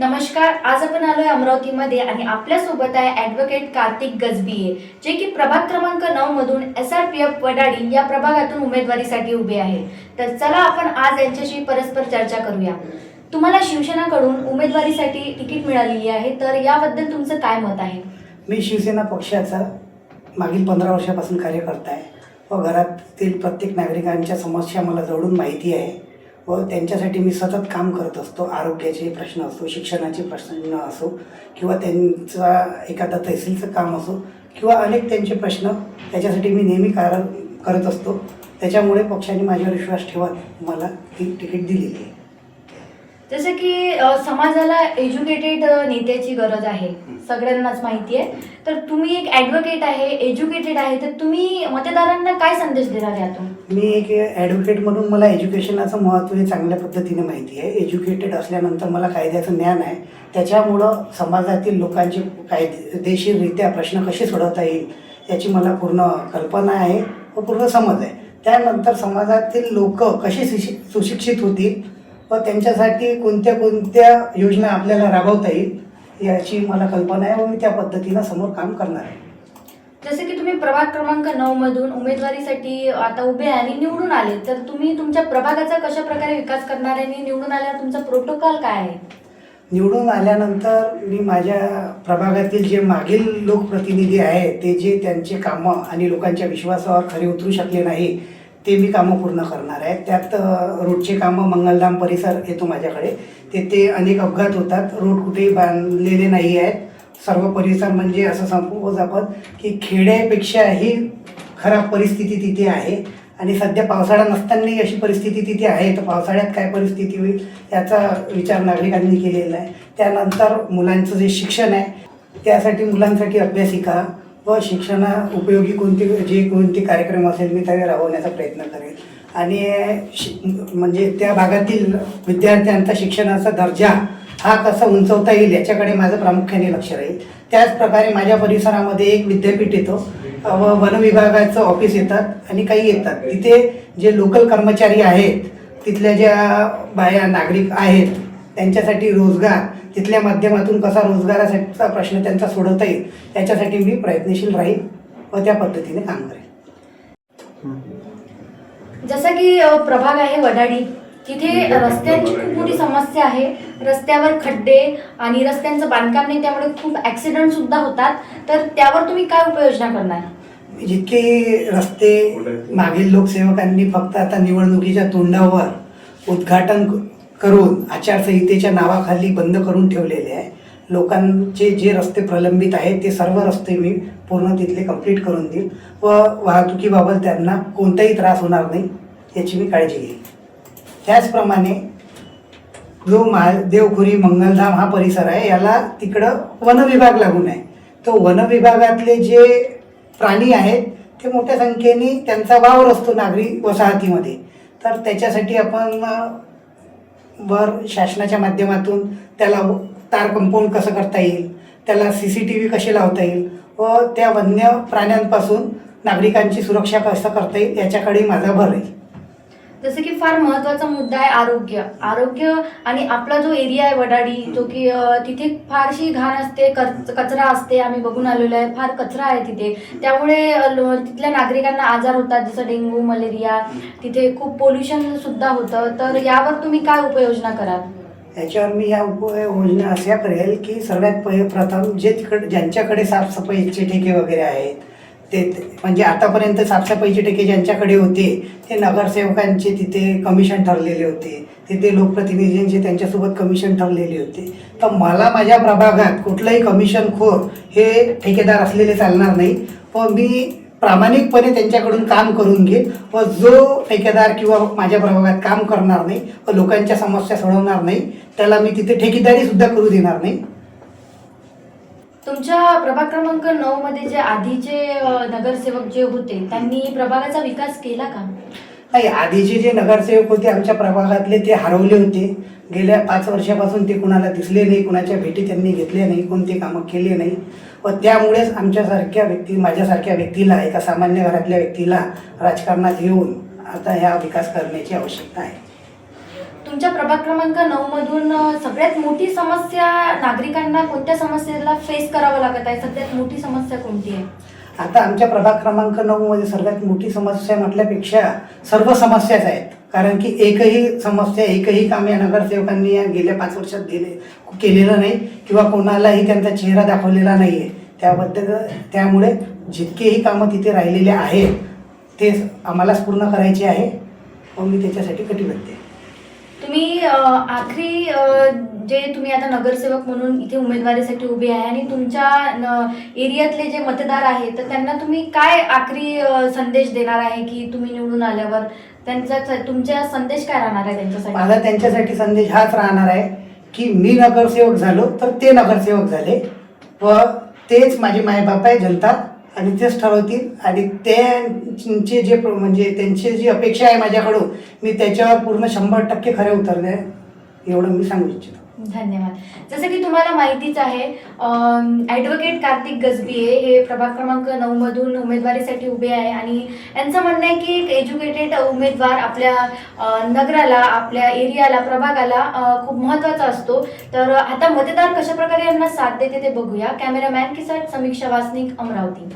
नमस्कार आज आपण आलोय अमरावतीमध्ये आणि आपल्यासोबत आहे ऍडव्होकेट कार्तिक गजबिये जे की प्रभाग क्रमांक नऊ मधून S R P F Vadadi या प्रभागातून उमेदवारीसाठी उभे आहेत. तर चला आपण आज यांच्याशी परस्पर चर्चा करूया. तुम्हाला शिवसेनाकडून उमेदवारीसाठी तिकीट मिळालेली आहे तर याबद्दल तुमचं काय मत आहे? मी शिवसेना पक्षाचा मागील पंधरा वर्षापासून कार्यकर्ता आहे. व घरातील प्रत्येक नागरिकांच्या समस्या मला जवळून माहिती आहे. व त्यांच्यासाठी मी सतत काम करत असतो. आरोग्याचे प्रश्न असो शिक्षणाचे प्रश्न असो किंवा त्यांचा एखादा तहसीलचं काम असो किंवा अनेक त्यांचे प्रश्न त्याच्यासाठी मी नेहमी कार करत असतो. त्याच्यामुळे पक्षाने माझ्यावर विश्वास ठेवत मला ती तिकीट दिलेली आहे. जसं की समाजाला एज्युकेटेड नेत्याची गरज आहे सगळ्यांनाच माहिती आहे. तर तुम्ही एक ॲडव्होकेट आहे एज्युकेटेड आहे तर तुम्ही मतदारांना काय संदेश देणार यातून? मी एक ॲडव्होकेट म्हणून मला एज्युकेशनाचं महत्त्व हे चांगल्या पद्धतीने माहिती आहे. एज्युकेटेड असल्यानंतर मला कायद्याचं ज्ञान आहे. त्याच्यामुळं समाजातील लोकांचे कायदेशीररित्या प्रश्न कसे सोडवता येईल याची मला पूर्ण कल्पना आहे व पूर्ण समज आहे. त्यानंतर समाजातील लोक कसे सुशि सुशिक्षित होतील व त्यांच्यासाठी कोणत्या कोणत्या योजना आपल्याला राबवता येईल याची मला कल्पना आहे व मी त्या पद्धतीनं समोर काम करणार आहे. जसं की तुम्ही प्रभाग क्रमांक नऊ मधून उमेदवारीसाठी आता उभे आहे आणि निवडून आले तर तुम्ही तुमच्या प्रभागाचा कशा प्रकारे विकास करणार आहे आणि निवडून आल्यावर तुमचा प्रोटोकॉल काय आहे? निवडून आल्यानंतर मी माझ्या प्रभागातील जे मागील लोकप्रतिनिधी आहेत ते जे त्यांचे कामं आणि लोकांच्या विश्वासावर खरे उतरू शकले नाही ते मी कामं पूर्ण करणार आहे. त्यात रोडचे कामं मंगलधाम परिसर येतो माझ्याकडे. तेथे अनेक अपघात होतात. रोड कुठेही बांधलेले नाही आहेत. सर्व परिसर म्हणजे असं संपूर्ण आपण की खेड्यापेक्षाही खराब परिस्थिती तिथे आहे. आणि सध्या पावसाळा नसतानाही अशी परिस्थिती तिथे आहे. तर पावसाळ्यात काय परिस्थिती होईल याचा विचार नागरिकांनी केलेला आहे. त्यानंतर मुलांचं जे शिक्षण आहे त्यासाठी मुलांसाठी अभ्यासिका व शिक्षणा उपयोगी कोणती जे कोणते कार्यक्रम असेल मी त्यावे राबवण्याचा प्रयत्न करेन. आणि शि म्हणजे त्या भागातील विद्यार्थ्यांचा शिक्षणाचा दर्जा हा कसा उंचवता येईल याच्याकडे माझं प्रामुख्याने लक्ष राहील. त्याचप्रकारे माझ्या परिसरामध्ये एक विद्यापीठ येतो. व वन विभागाचं ऑफिस येतात आणि काही येतात. तिथे जे लोकल कर्मचारी आहेत तिथल्या ज्या बाया नागरिक आहेत त्यांच्यासाठी रोजगार तिथल्या माध्यमातून कसा रोजगारासाठीचा प्रश्न त्यांचा सोडवता येईल याच्यासाठी मी प्रयत्नशील राहील व त्या पद्धतीने काम करेल. जसं की प्रभाग आहे वडाडी. तिथे रस्त्यांची खूप मोठी समस्या आहे. रस्त्यावर खड्डे आणि रस्त्यांचं बांधकाम नाही त्यामुळे खूप ॲक्सिडेंट सुद्धा होतात. तर त्यावर तुम्ही काय उपाययोजना करणार? जितके रस्ते मागील लोकसेवकांनी फक्त आता निवडणुकीच्या तोंडावर उद्घाटन करून आचारसंहितेच्या नावाखाली बंद करून ठेवलेले आहे. लोकांचे जे रस्ते प्रलंबित आहेत ते सर्व रस्ते मी पूर्ण तिथले कंप्लीट करून देईल व वाहतुकीबाबत त्यांना कोणताही त्रास होणार नाही याची मी काळजी घेईन. त्याचप्रमाणे जो महादेवखुरी मंगलधाम हा परिसर आहे याला तिकडं वनविभाग लागून आहे. तो वनविभागातले जे प्राणी आहेत ते मोठ्या संख्येने त्यांचा वावर असतो नागरी वसाहतीमध्ये. तर त्याच्यासाठी आपण वर शासनाच्या माध्यमातून त्याला व- तार कंपाऊंड कसं करता येईल? त्याला सी सी टी व्ही कसे लावता येईल? व त्या वन्य प्राण्यांपासून नागरिकांची सुरक्षा कसं करता येईल? याच्याकडे माझा भर आहे. जसं की फार महत्त्वाचा मुद्दा आहे आरोग्य. आरोग्य आणि आपला जो एरिया आहे वडाडी जो की तिथे फारशी घाण असते कच- कचरा असते आम्ही बघून आलेलो आहे फार कचरा आहे तिथे. त्यामुळे लो- तिथल्या नागरिकांना आजार होतात जसं डेंग्यू मलेरिया तिथे खूप पोल्युशन सुद्धा होतं. तर यावर तुम्ही काय उपाययोजना कराल? याच्यावर मी या उपाययोजना अशा करेल की सगळ्यात पहिले प्रथम जे तिकडे ज्यांच्याकडे साफसफाईचे ठेके वगैरे आहेत ते म्हणजे आतापर्यंत साफसफाईचे ठेके ज्यांच्याकडे होते ते नगरसेवकांचे तिथे कमिशन ठरलेले होते. तिथे लोकप्रतिनिधींचे त्यांच्यासोबत कमिशन ठरलेले होते. तर मला माझ्या प्रभागात कुठलंही कमिशनखोर हे ठेकेदार असलेले चालणार नाही. व मी प्रामाणिकपणे त्यांच्याकडून काम करून घेईन. व जो ठेकेदार किंवा माझ्या प्रभागात काम करणार नाही व लोकांच्या समस्या सोडवणार नाही त्याला मी तिथे ठेकेदारीसुद्धा करू देणार नाही. तुमच्या प्रभाग क्रमांक नऊ मध्ये जे आधीचे नगरसेवक जे होते त्यांनी प्रभागाचा विकास केला का? नाही आधीचे जे नगरसेवक होते आमच्या प्रभागातले ते हरवले होते. गेल्या पाच वर्षापासून ते कुणाला दिसले नाही कुणाच्या भेटी त्यांनी घेतल्या नाही कोणते कामं केले नाही. व त्यामुळेच आमच्यासारख्या व्यक्ती माझ्यासारख्या व्यक्तीला एका सामान्य घरातल्या व्यक्तीला राजकारणात येऊन आता ह्या विकास करण्याची आवश्यकता आहे. तुमच्या प्रभाग क्रमांक नऊ मधून सगळ्यात मोठी समस्या नागरिकांना कोणत्या समस्येला फेस करावं लागत आहे? सगळ्यात मोठी समस्या कोणती आहे? आता आमच्या प्रभाग क्रमांक नऊ मध्ये सर्वात मोठी समस्या म्हटल्यापेक्षा सर्व समस्याच आहेत. कारण की एकही समस्या एकही काम या नगरसेवकांनी या गेल्या पाच वर्षात दिले केलेलं नाही किंवा कोणालाही त्यांचा चेहरा दाखवलेला नाही आहे त्याबद्दल त्यामुळे जितकेही कामं तिथे राहिलेले आहेत ते आम्हालाच पूर्ण करायचे आहे. व मी त्याच्यासाठी कटिबद्ध आहे. तुम्ही आखरी जे तुम्ही आता नगरसेवक म्हणून इथे उमेदवारीसाठी उभे आहे आणि तुमच्या एरियातले जे मतदार आहेत तर त्यांना तुम्ही काय आखरी संदेश देणार आहे की तुम्ही निवडून आल्यावर? त्यांचा तुमचा संदेश काय राहणार आहे त्यांच्यासाठी? माझा त्यांच्यासाठी संदेश हाच राहणार आहे की मी नगरसेवक झालो तर ते नगरसेवक झाले व तेच माझे मायबाप आहे जनता आणि तेच ठरवतील. आणि त्यांचे जे प्र- म्हणजे त्यांची जी अपेक्षा आहे माझ्याकडून मी त्याच्यावर पूर्ण शंभर टक्के खरे उतरले एवढं मी सांगू इच्छितो. धन्यवाद. जसं की तुम्हाला माहितीच आहे ॲडव्होकेट कार्तिक गजबिये हे प्रभाग क्रमांक नऊमधून उमेदवारीसाठी उभे आहे आणि यांचं म्हणणं आहे की एक एज्युकेटेड उमेदवार आपल्या नगराला आपल्या एरियाला प्रभागाला खूप महत्त्वाचा असतो. तर आता मतदार कशाप्रकारे यांना साथ देते ते बघूया. कॅमेरामॅन किसान समीक्षा वासनिक अमरावती.